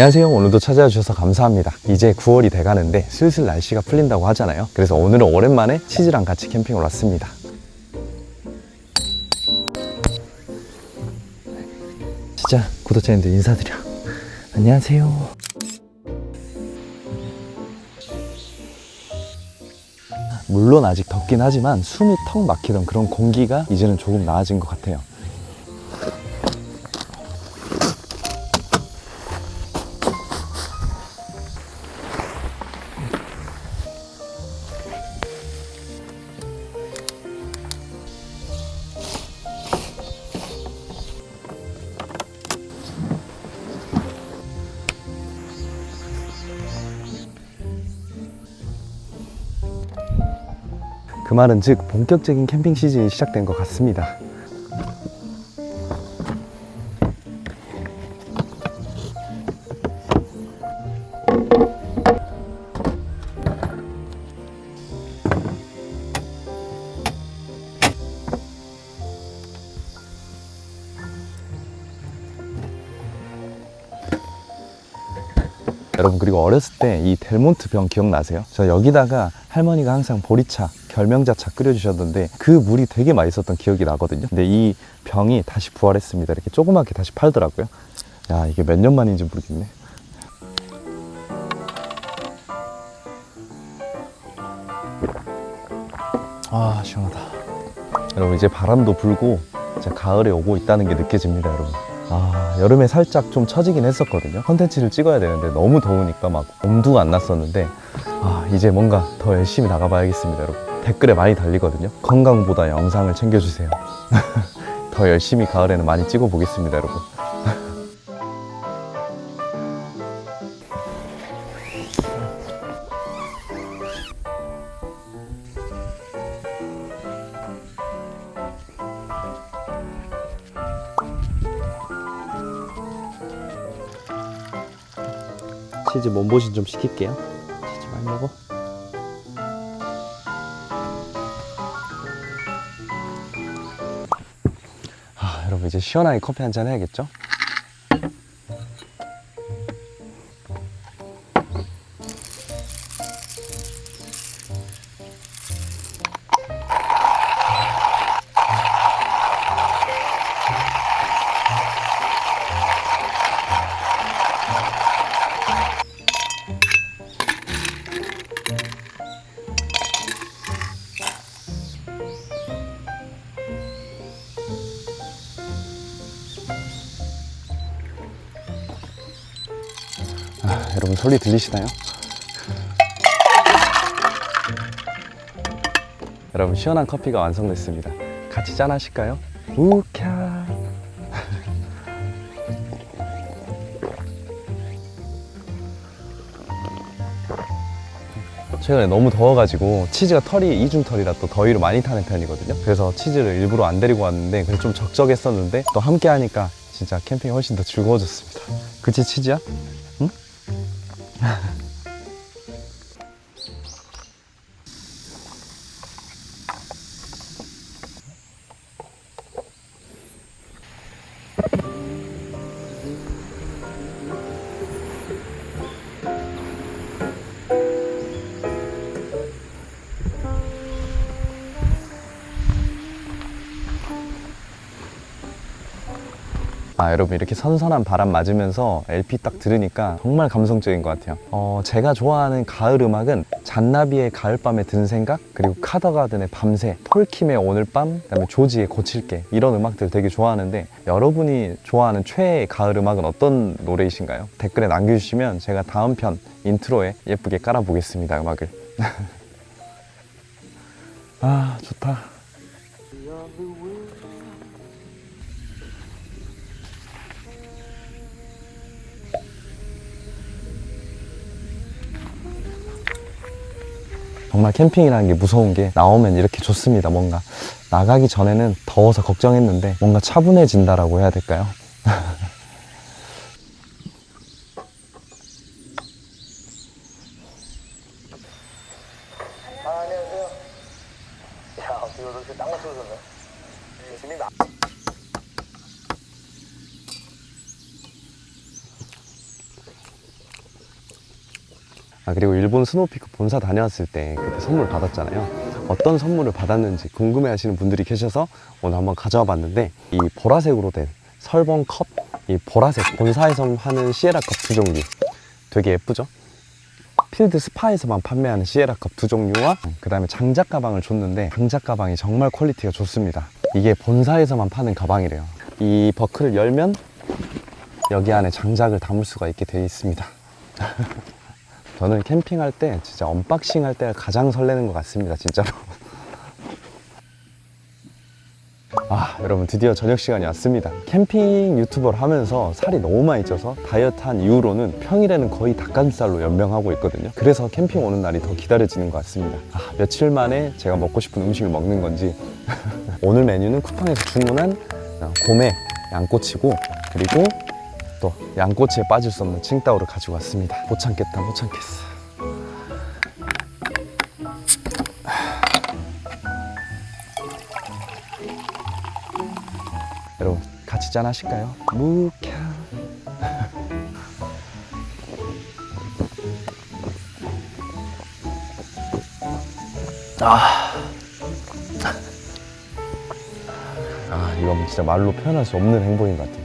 안녕하세요. 오늘도 찾아와 주셔서 감사합니다. 이제 9월이 돼가는데 슬슬 날씨가 풀린다고 하잖아요. 그래서 오늘은 오랜만에 치즈랑 같이 캠핑을 왔습니다. 진짜 구독자님들 인사드려. 안녕하세요. 물론 아직 덥긴 하지만 숨이 턱 막히던 그런 공기가 이제는 조금 나아진 것 같아요. 그 말은 즉 본격적인 캠핑 시즌이 시작된 것 같습니다. 여러분 그리고 어렸을 때 이 델몬트 병 기억나세요? 저 여기다가 할머니가 항상 보리차, 결명자차 끓여주셨는데 그 물이 되게 맛있었던 기억이 나거든요. 근데 이 병이 다시 부활했습니다. 이렇게 조그맣게 다시 팔더라고요. 야 이게 몇 년 만인지 모르겠네. 아 시원하다. 여러분 이제 바람도 불고 이제 가을에 오고 있다는 게 느껴집니다, 여러분. 아 여름에 살짝 좀 처지긴 했었거든요. 컨텐츠를 찍어야 되는데 너무 더우니까 막 엄두가 안 났었는데 아 이제 뭔가 더 열심히 나가봐야겠습니다, 여러분. 댓글에 많이 달리거든요. 건강보다 영상을 챙겨주세요. 더 열심히 가을에는 많이 찍어보겠습니다, 여러분. 치즈 몸보신 좀 시킬게요. 치즈 많이 먹어. 이제 시원하게 커피 한 잔 해야겠죠? 소리 들리시나요? 여러분 시원한 커피가 완성됐습니다. 같이 짠 하실까요? 우캬. 최근에 너무 더워가지고 치즈가 털이 이중털이라 또 더위를 많이 타는 편이거든요. 그래서 치즈를 일부러 안 데리고 왔는데 그래서 좀 적적했었는데 또 함께 하니까 진짜 캠핑이 훨씬 더 즐거워졌습니다. 그치 치즈야? Yeah. 아, 여러분 이렇게 선선한 바람 맞으면서 LP 딱 들으니까 정말 감성적인 것 같아요. 어, 제가 좋아하는 가을 음악은 잔나비의 가을밤에 든 생각, 그리고 카더가든의 밤새, 톨킴의 오늘 밤, 그다음에 조지의 고칠게 이런 음악들 되게 좋아하는데 여러분이 좋아하는 최애 가을 음악은 어떤 노래이신가요? 댓글에 남겨주시면 제가 다음 편 인트로에 예쁘게 깔아보겠습니다 음악을. 아 좋다. 정말 캠핑이라는 게 무서운 게 나오면 이렇게 좋습니다. 뭔가 나가기 전에는 더워서 걱정했는데 뭔가 차분해진다라고 해야 될까요? 아, 안녕하세요. 야, 이거 이렇게 딱 맞춰줬네. 재밌다. 아 그리고 일본 스노우피크 본사 다녀왔을 때 그때 선물 받았잖아요. 어떤 선물을 받았는지 궁금해 하시는 분들이 계셔서 오늘 한번 가져와 봤는데 이 보라색으로 된 설봉 컵, 이 보라색 본사에서 하는 시에라 컵 두 종류 되게 예쁘죠? 필드 스파에서만 판매하는 시에라 컵 두 종류와 그 다음에 장작 가방을 줬는데 장작 가방이 정말 퀄리티가 좋습니다. 이게 본사에서만 파는 가방이래요. 이 버클을 열면 여기 안에 장작을 담을 수가 있게 되어 있습니다. 저는 캠핑할 때 진짜 언박싱 할 때가 가장 설레는 것 같습니다. 진짜로. 아, 여러분 드디어 저녁 시간이 왔습니다. 캠핑 유튜버를 하면서 살이 너무 많이 쪄서 다이어트 한 이후로는 평일에는 거의 닭가슴살로 연명하고 있거든요. 그래서 캠핑 오는 날이 더 기다려지는 것 같습니다. 아, 며칠 만에 제가 먹고 싶은 음식을 먹는 건지 오늘 메뉴는 쿠팡에서 주문한 어, 고메 양꼬치고 그리고 또 양꼬치에 빠질 수 없는 칭따오를 가지고 왔습니다. 못 참겠다, 못 참겠어. 여러분 같이 짠 하실까요? 무캬. 아. 아, 이건 진짜 말로 표현할 수 없는 행복인 것 같아요,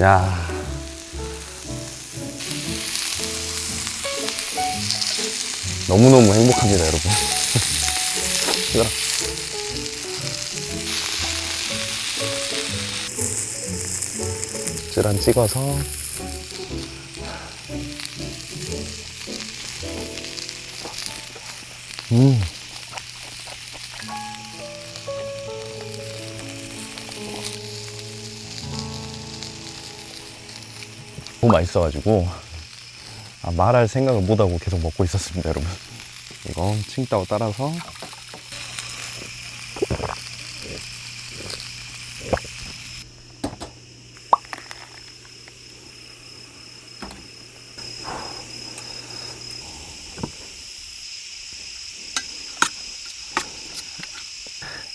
야. 너무너무 행복합니다, 여러분. 이거라. 쯔란 찍어서 음. 맛있어가지고 아, 말할 생각을 못하고 계속 먹고 있었습니다 여러분. 이거 칭따오 따라서.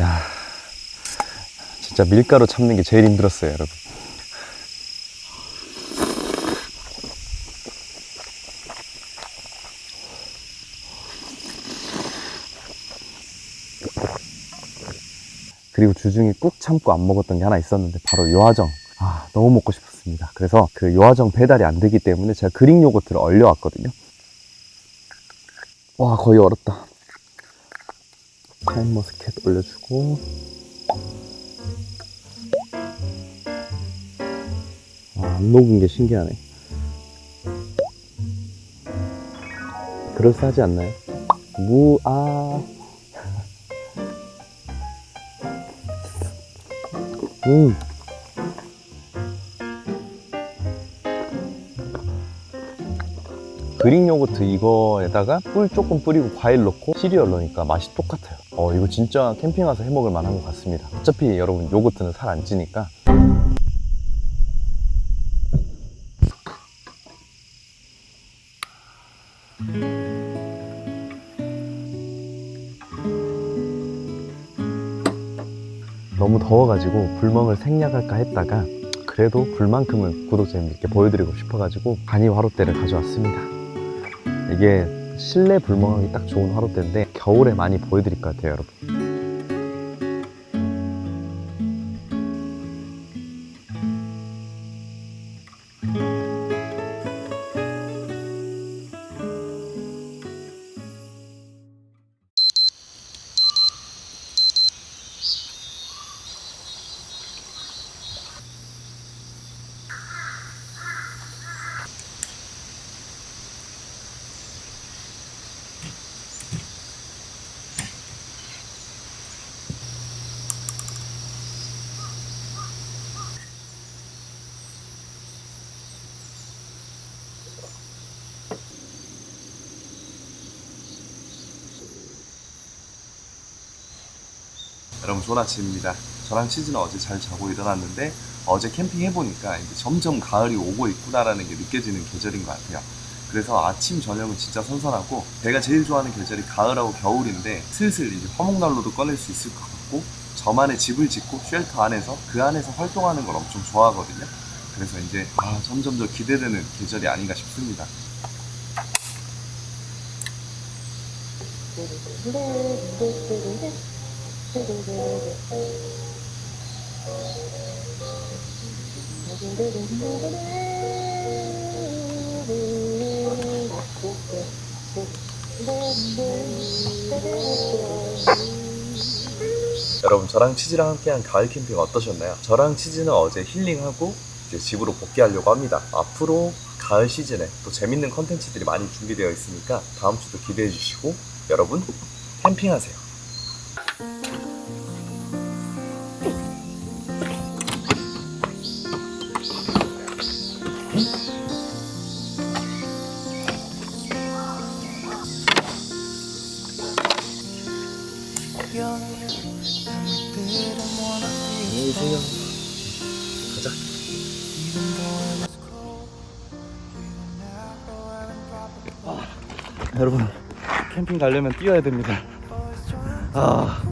야 진짜 밀가루 참는 게 제일 힘들었어요 여러분 그리고 주중에 꾹 참고 안 먹었던 게 하나 있었는데 바로 요화정. 아 너무 먹고 싶었습니다. 그래서 그 요화정 배달이 안 되기 때문에 제가 그릭 요거트를 얼려왔거든요. 와 거의 얼었다. 샤인머스켓 올려주고. 아, 안 녹은 게 신기하네. 그럴싸하지 않나요? 무아 음. 그릭 요거트 이거에다가 꿀 조금 뿌리고 과일 넣고 시리얼 넣으니까 맛이 똑같아요. 어, 이거 진짜 캠핑 와서 해 먹을 만한 것 같습니다. 어차피 여러분 요거트는 살 안 찌니까. 너무 더워가지고 불멍을 생략할까 했다가 그래도 불만큼은 구독자님들께 보여드리고 싶어가지고 간이 화롯대를 가져왔습니다. 이게 실내 불멍하기 딱 좋은 화롯대인데 겨울에 많이 보여드릴 것 같아요, 여러분. 여러분 좋은 아침입니다. 저랑 치즈는 어제 잘 자고 일어났는데 어제 캠핑 해보니까 이제 점점 가을이 오고 있구나라는 게 느껴지는 계절인 것 같아요. 그래서 아침 저녁은 진짜 선선하고 제가 제일 좋아하는 계절이 가을하고 겨울인데 슬슬 이제 화목난로도 꺼낼 수 있을 것 같고 저만의 집을 짓고 쉘터 안에서 그 안에서 활동하는 걸 엄청 좋아하거든요. 그래서 이제 아, 점점 더 기대되는 계절이 아닌가 싶습니다. 여러분 저랑 치즈랑 함께한 가을 캠핑 어떠셨나요? 저랑 치즈는 어제 힐링하고 이제 집으로 복귀하려고 합니다. 앞으로 가을 시즌에 또 재밌는 컨텐츠들이 많이 준비되어 있으니까 다음 주도 기대해 주시고 여러분 캠핑하세요. 안녕히 계세요. 가자. 아, 여러분 캠핑 가려면 뛰어야 됩니다. 아